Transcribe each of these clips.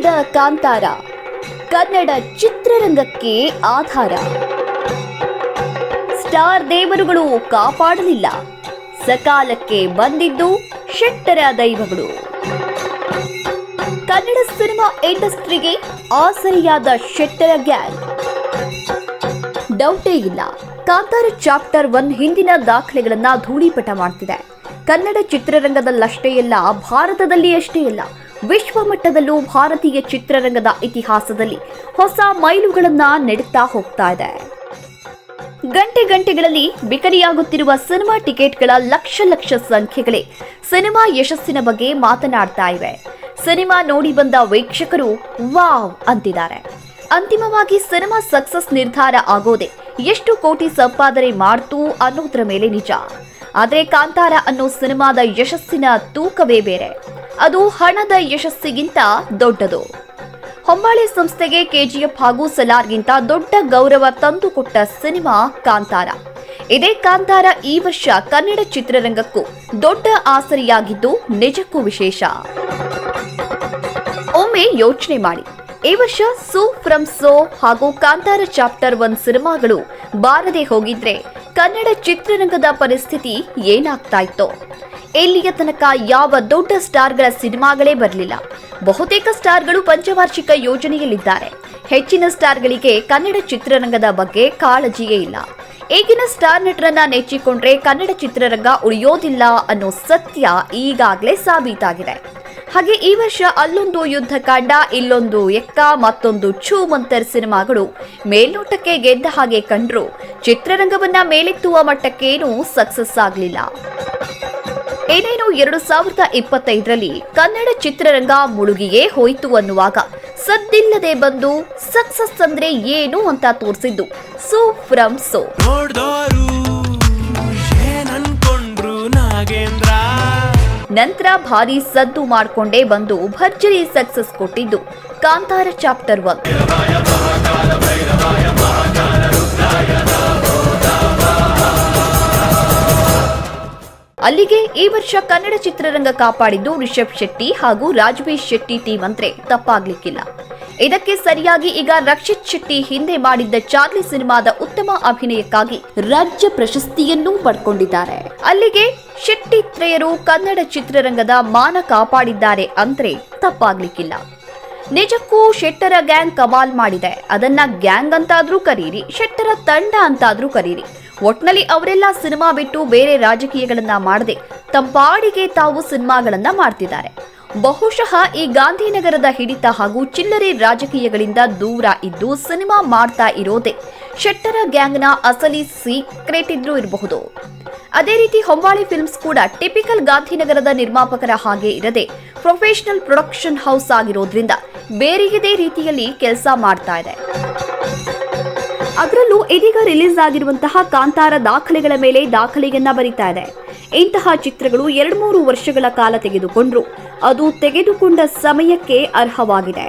ಕಾಂತಾರ. ಕನ್ನಡ ಚಿತ್ರರಂಗಕ್ಕೆ ಆಧಾರ. ಸ್ಟಾರ್ ದೇವರುಗಳು ಕಾಪಾಡಲಿಲ್ಲ. ಸಕಾಲಕ್ಕೆ ಬಂದಿದ್ದು ಶೆಟ್ಟರ ದೈವಗಳು. ಕನ್ನಡ ಸಿನಿಮಾ ಇಂಡಸ್ಟ್ರಿಗೆ ಆಸರೆಯಾದ ಶೆಟ್ಟರ ಗ್ಯಾಂಗ್. ಡೌಟೇ ಇಲ್ಲ. ಕಾಂತಾರ ಚಾಪ್ಟರ್ ಒನ್ ಹಿಂದಿನ ದಾಖಲೆಗಳನ್ನ ಧೂಳಿಪಟ ಮಾಡ್ತಿದೆ. ಕನ್ನಡ ಚಿತ್ರರಂಗದಲ್ಲಷ್ಟೇ ಇಲ್ಲ ಭಾರತದಲ್ಲಿ ಅಷ್ಟೇ ಅಲ್ಲ ವಿಶ್ವ ಮಟ್ಟದಲ್ಲೂ ಭಾರತೀಯ ಚಿತ್ರರಂಗದ ಇತಿಹಾಸದಲ್ಲಿ ಹೊಸ ಮೈಲುಗಳನ್ನ ನೆಡುತ್ತಾ ಹೋಗ್ತಾ ಇದೆ. ಗಂಟೆ ಗಂಟೆಗಳಲ್ಲಿ ಬಿಕರಿಯಾಗುತ್ತಿರುವ ಸಿನಿಮಾ ಟಿಕೆಟ್ಗಳ ಲಕ್ಷ ಲಕ್ಷ ಸಂಖ್ಯೆಗಳೇ ಸಿನಿಮಾ ಯಶಸ್ಸಿನ ಬಗ್ಗೆ ಮಾತನಾಡ್ತಾ ಇವೆ. ಸಿನಿಮಾ ನೋಡಿ ಬಂದ ವೀಕ್ಷಕರು ವಾವ್ ಅಂತಿದ್ದಾರೆ. ಅಂತಿಮವಾಗಿ ಸಿನಿಮಾ ಸಕ್ಸಸ್ ನಿರ್ಧಾರ ಆಗೋದೆ ಎಷ್ಟು ಕೋಟಿ ಸಂಪಾದನೆ ಮಾಡ್ತು ಅನ್ನೋದ್ರ ಮೇಲೆ ನಿಜ. ಆದರೆ ಕಾಂತಾರ ಅನ್ನೋ ಸಿನಿಮಾದ ಯಶಸ್ಸಿನ ತೂಕವೇ ಬೇರೆ. ಅದು ಹಣದ ಯಶಸ್ಸಿಗಿಂತ ದೊಡ್ಡದು. ಹೊಂಬಾಳೆ ಸಂಸ್ಥೆಗೆ ಕೆಜಿಎಫ್ ಹಾಗೂ ಸಲಾರ್ಗಿಂತ ದೊಡ್ಡ ಗೌರವ ತಂದುಕೊಟ್ಟ ಸಿನಿಮಾ ಕಾಂತಾರ. ಇದೇ ಕಾಂತಾರ ಈ ವರ್ಷ ಕನ್ನಡ ಚಿತ್ರರಂಗಕ್ಕೂ ದೊಡ್ಡ ಆಸರಿಯಾಗಿದ್ದು ನಿಜಕ್ಕೂ ವಿಶೇಷ. ಒಮ್ಮೆ ಯೋಚನೆ ಮಾಡಿ. ಈ ವರ್ಷ ಸೂ ಫ್ರಮ್ ಸೋ ಹಾಗೂ ಕಾಂತಾರ ಚಾಪ್ಟರ್ ಒನ್ ಸಿನಿಮಾಗಳು ಬಾರದೆ ಹೋಗಿದ್ರೆ ಕನ್ನಡ ಚಿತ್ರರಂಗದ ಪರಿಸ್ಥಿತಿ ಏನಾಗ್ತಾ ಇತ್ತೋ. ಇಲ್ಲಿಯ ತನಕ ಯಾವ ದೊಡ್ಡ ಸ್ಟಾರ್ಗಳ ಸಿನಿಮಾಗಳೇ ಬರಲಿಲ್ಲ. ಬಹುತೇಕ ಸ್ಟಾರ್ಗಳು ಪಂಚವಾರ್ಷಿಕ ಯೋಜನೆಯಲ್ಲಿದ್ದಾರೆ. ಹೆಚ್ಚಿನ ಸ್ಟಾರ್ಗಳಿಗೆ ಕನ್ನಡ ಚಿತ್ರರಂಗದ ಬಗ್ಗೆ ಕಾಳಜಿಯೇ ಇಲ್ಲ. ಈಗಿನ ಸ್ಟಾರ್ ನಟರನ್ನ ನೆಚ್ಚಿಕೊಂಡ್ರೆ ಕನ್ನಡ ಚಿತ್ರರಂಗ ಉಳಿಯೋದಿಲ್ಲ ಅನ್ನೋ ಸತ್ಯ ಈಗಾಗಲೇ ಸಾಬೀತಾಗಿದೆ. ಹಾಗೆ ಈ ವರ್ಷ ಅಲ್ಲೊಂದು ಯುದ್ಧಕಾಂಡ ಇಲ್ಲೊಂದು ಎಕ್ಕ ಮತ್ತೊಂದು ಛೂ ಮಂತರ್ ಸಿನಿಮಾಗಳು ಮೇಲ್ನೋಟಕ್ಕೆ ಗೆದ್ದ ಹಾಗೆ ಕಂಡ್ರು. ಚಿತ್ರರಂಗವನ್ನ ಮೇಲೆತ್ತುವ ಮಟ್ಟಕ್ಕೇನೂ ಸಕ್ಸಸ್ ಆಗಲಿಲ್ಲ. ಏನೇನು ಎರಡು ಸಾವಿರದ ಇಪ್ಪತ್ತೈದರಲ್ಲಿ ಕನ್ನಡ ಚಿತ್ರರಂಗ ಮುಳುಗಿಯೇ ಹೋಯಿತು ಅನ್ನುವಾಗ ಸದ್ದಿಲ್ಲದೆ ಬಂದು ಸಕ್ಸಸ್ ಅಂದ್ರೆ ಏನು ಅಂತ ತೋರಿಸಿದ್ದು ಸೋ ಫ್ರಮ್ ಸೋ. ನಂತರ ಭಾರಿ ಸದ್ದು ಮಾಡ್ಕೊಂಡೇ ಬಂದು ಭರ್ಜರಿ ಸಕ್ಸಸ್ ಕೊಟ್ಟಿದ್ದು ಕಾಂತಾರ ಚಾಪ್ಟರ್ ಒನ್. ಅಲ್ಲಿಗೆ ಈ ವರ್ಷ ಕನ್ನಡ ಚಿತ್ರರಂಗ ಕಾಪಾಡಿದ್ದು ರಿಷಬ್ ಶೆಟ್ಟಿ ಹಾಗೂ ರಾಜವೀಶ್ ಶೆಟ್ಟಿ ಟೀಮ್ ಅಂದ್ರೆ ತಪ್ಪಾಗ್ಲಿಕ್ಕಿಲ್ಲ. ಇದಕ್ಕೆ ಸರಿಯಾಗಿ ಈಗ ರಕ್ಷಿತ್ ಶೆಟ್ಟಿ ಹಿಂದೆ ಮಾಡಿದ್ದ ಚಾರ್ಲಿ ಸಿನಿಮಾದ ಉತ್ತಮ ಅಭಿನಯಕ್ಕಾಗಿ ರಾಜ್ಯ ಪ್ರಶಸ್ತಿಯನ್ನೂ ಪಡ್ಕೊಂಡಿದ್ದಾರೆ. ಅಲ್ಲಿಗೆ ಶೆಟ್ಟಿ ತ್ರಯರು ಕನ್ನಡ ಚಿತ್ರರಂಗದ ಮಾನ ಕಾಪಾಡಿದ್ದಾರೆ ಅಂದ್ರೆ ತಪ್ಪಾಗ್ಲಿಕ್ಕಿಲ್ಲ. ನಿಜಕ್ಕೂ ಶೆಟ್ಟರ ಗ್ಯಾಂಗ್ ಕಮಾಲ್ ಮಾಡಿದೆ. ಅದನ್ನ ಗ್ಯಾಂಗ್ ಅಂತಾದ್ರೂ ಕರೀರಿ, ಶೆಟ್ಟರ ತಂಡ ಅಂತಾದ್ರೂ ಕರೀರಿ. ಒಟ್ನಲ್ಲಿ ಅವರೆಲ್ಲ ಸಿನಿಮಾ ಬಿಟ್ಟು ಬೇರೆ ರಾಜಕೀಯಗಳನ್ನ ಮಾಡದೆ ತಂಪಾಡಿಗೆ ತಾವು ಸಿನಿಮಾಗಳನ್ನ ಮಾಡ್ತಿದ್ದಾರೆ. ಬಹುಶಃ ಈ ಗಾಂಧಿನಗರದ ಹಿಡಿತ ಹಾಗೂ ಚಿಲ್ಲರೆ ರಾಜಕೀಯಗಳಿಂದ ದೂರ ಇದ್ದು ಸಿನಿಮಾ ಮಾಡ್ತಾ ಇರೋದೇ ಶೆಟ್ಟರ ಗ್ಯಾಂಗ್ನ ಅಸಲಿ ಸೀಕ್ರೆಟ್ ಇದ್ರೂ ಇರಬಹುದು. ಅದೇ ರೀತಿ ಹೊಂಬಾಳಿ ಫಿಲ್ಮ್ಸ್ ಕೂಡ ಟಿಪಿಕಲ್ ಗಾಂಧಿನಗರದ ನಿರ್ಮಾಪಕರ ಹಾಗೆ ಇರದೆ ಪ್ರೊಫೆಷನಲ್ ಪ್ರೊಡಕ್ಷನ್ ಹೌಸ್ ಆಗಿರೋದ್ರಿಂದ ಬೇರೆಯದೇ ರೀತಿಯಲ್ಲಿ ಕೆಲಸ ಮಾಡ್ತಾ ಇದೆ. ಇದೀಗ ರಿಲೀಸ್ ಆಗಿರುವಂತಹ ಕಾಂತಾರ ದಾಖಲೆಗಳ ಮೇಲೆ ದಾಖಲೆಯನ್ನ ಬರೀತಾ ಇದೆ. ಇಂತಹ ಚಿತ್ರಗಳು ಎರಡು ಮೂರು ವರ್ಷಗಳ ಕಾಲ ತೆಗೆದುಕೊಂಡ್ರು. ಅದು ತೆಗೆದುಕೊಂಡ ಸಮಯಕ್ಕೆ ಅರ್ಹವಾಗಿದೆ.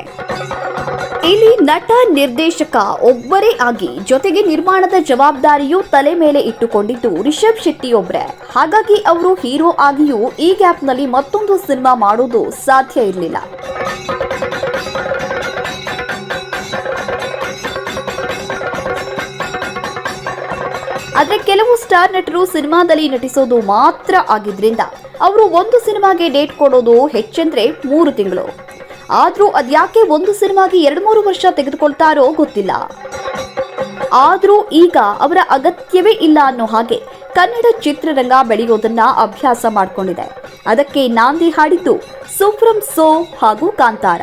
ಇಲ್ಲಿ ನಟ, ನಿರ್ದೇಶಕ ಒಬ್ಬರೇ ಆಗಿ ಜೊತೆಗೆ ನಿರ್ಮಾಣದ ಜವಾಬ್ದಾರಿಯೂ ತಲೆ ಮೇಲೆ ಇಟ್ಟುಕೊಂಡಿದ್ದು ರಿಷಬ್ ಶೆಟ್ಟಿ ಒಬ್ಬರೇ ಹಾಗಾಗಿ ಅವರು ಹೀರೋ ಆಗಿಯೂ ಈ ಗ್ಯಾಪ್ನಲ್ಲಿ ಮತ್ತೊಂದು ಸಿನಿಮಾ ಮಾಡೋದು ಸಾಧ್ಯ ಇರಲಿಲ್ಲ. ಕೆಲವು ಸ್ಟಾರ್ ನಟರು ಸಿನಿಮಾದಲ್ಲಿ ನಟಿಸೋದು ಮಾತ್ರ ಆಗಿದ್ರಿಂದ ಅವರು ಒಂದು ಸಿನಿಮಾಗೆ ಡೇಟ್ ಕೊಡೋದು ಹೆಚ್ಚೆಂದ್ರೆ ಮೂರು ತಿಂಗಳು. ಆದ್ರೂ ಅದ್ಯಾಕೆ ಒಂದು ಸಿನಿಮಾಗೆ ಎರಡು ಮೂರು ವರ್ಷ ತೆಗೆದುಕೊಳ್ತಾರೋ ಗೊತ್ತಿಲ್ಲ. ಆದ್ರೂ ಈಗ ಅವರ ಅಗತ್ಯವೇ ಇಲ್ಲ ಅನ್ನೋ ಹಾಗೆ ಕನ್ನಡ ಚಿತ್ರರಂಗ ಬೆಳೆಯೋದನ್ನ ಅಭ್ಯಾಸ ಮಾಡ್ಕೊಂಡಿದೆ. ಅದಕ್ಕೆ ನಾಂದಿ ಹಾಡಿದ್ದು ಸುಫ್ರಂ ಸೋ ಹಾಗೂ ಕಾಂತಾರ.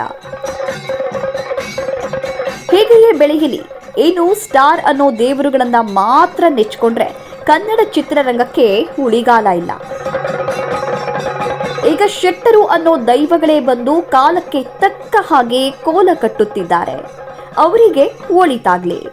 ಹೇಗೆಯೇ ಬೆಳೆಯಲಿ, ಏನು ಸ್ಟಾರ್ ಅನ್ನೋ ದೇವರುಗಳನ್ನ ಮಾತ್ರ ನೆಚ್ಕೊಂಡ್ರೆ ಕನ್ನಡ ಚಿತ್ರರಂಗಕ್ಕೆ ಉಳಿಗಾಲ ಇಲ್ಲ. ಈಗ ಶೆಟ್ಟರು ಅನ್ನೋ ದೈವಗಳೇ ಬಂದು ಕಾಲಕ್ಕೆ ತಕ್ಕ ಹಾಗೆ ಕೋಲ ಕಟ್ಟುತ್ತಿದ್ದಾರೆ. ಅವರಿಗೆ ಒಳಿತಾಗ್ಲಿ.